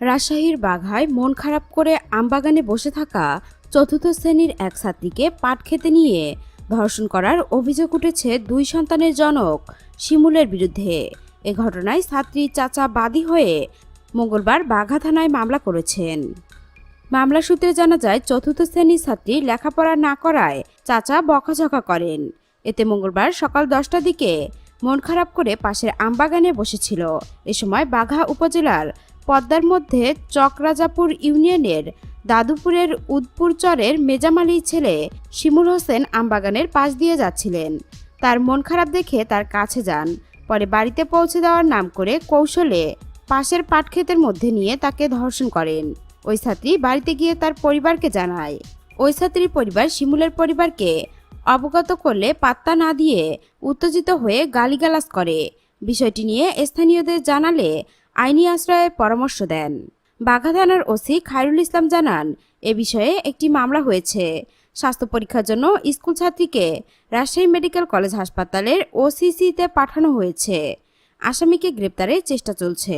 রাজশাহীর বাঘায় মন খারাপ করে আমবাগানে বসে থাকা চতুর্থ শ্রেণির এক ছাত্রীকে পাট খেতে নিয়ে ধর্ষণ করার অভিযোগ উঠেছে দুই সন্তানের জনক শিমুলের বিরুদ্ধে। এ ঘটনায় ছাত্রী চাচা বাদী হয়ে মঙ্গলবার বাঘা থানায় মামলা করেছেন। মামলা সূত্রে জানা যায়, চতুর্থ শ্রেণির ছাত্রী লেখাপড়া না করায় চাচা বকাঝকা করেন। এতে মঙ্গলবার সকাল দশটার দিকে মন খারাপ করে পাশের আমবাগানে বসেছিল। এ সময় বাঘা উপজেলার পদ্মার মধ্যে চকরাজাপুর ইউনিয়নের দাদুপুরের উদপুর চরের মেজামালির ছেলে শিমুল হোসেন আমবাগানের পাশ দিয়ে যাচ্ছিলেন। তার মন খারাপ দেখে তার কাছে যান। পরে বাড়িতে পৌঁছে দেওয়ার নাম করে কৌশলে পাশের পাটক্ষেতের মধ্যে নিয়ে তাকে ধর্ষণ করেন। ওই ছাত্রী বাড়িতে গিয়ে তার পরিবারকে জানায়। ওই ছাত্রীর পরিবার শিমুলের পরিবারকে অবগত করলে পাত্তা না দিয়ে উত্তেজিত হয়ে গালিগালাজ করে। বিষয়টি নিয়ে স্থানীয়দের জানালে আইনি আশ্রয়ের পরামর্শ দেন। বাঘা থানার ওসি খায়রুল ইসলাম জানান, এ বিষয়ে একটি মামলা হয়েছে। স্বাস্থ্য পরীক্ষার জন্য স্কুল ছাত্রীকে রাজশাহী মেডিকেল কলেজ হাসপাতালের ওসিসিতে পাঠানো হয়েছে। আসামিকে গ্রেপ্তারের চেষ্টা চলছে।